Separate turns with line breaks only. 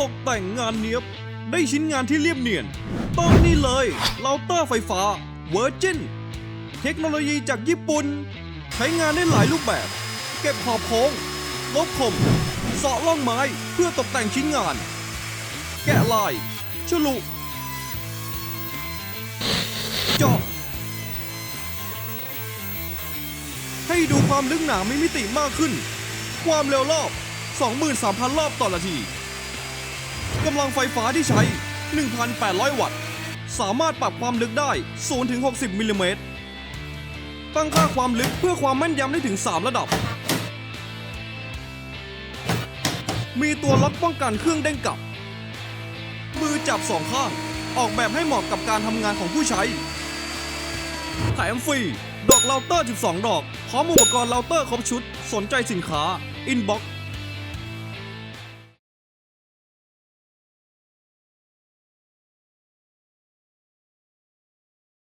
ตกแต่งงานเนียบ ได้ชิ้นงานที่เรียบเนียน ต้องนี่เลยเราเตอร์ไฟฟ้า Virgin เทคโนโลยีจากญี่ปุ่น ใช้งานได้หลายรูปแบบ เก็บขอบโค้งลบคมเสาะล่องไม้เพื่อตกแต่งชิ้นงาน แกะลาย ฉลุเจาะให้ดูความลึกหนามีมิติมากขึ้น ความเร็วรอบ 23,000 รอบต่อนาที กำลังไฟฟ้าที่ใช้ 1,800 วัตต์ สามารถปรับความลึกได้ 0-60 มิลลิเมตร ตั้งค่าความลึกเพื่อความแม่นยำได้ถึง 3 ระดับ มีตัวล็อกป้องกันเครื่องเด้งกลับ มือจับสองข้าง ออกแบบให้เหมาะกับการทำงานของผู้ใช้ แถมฟรี ดอกเราเตอร์ 12 ดอก พร้อมอุปกรณ์เราเตอร์ครบชุด สนใจสินค้า อินบ็อก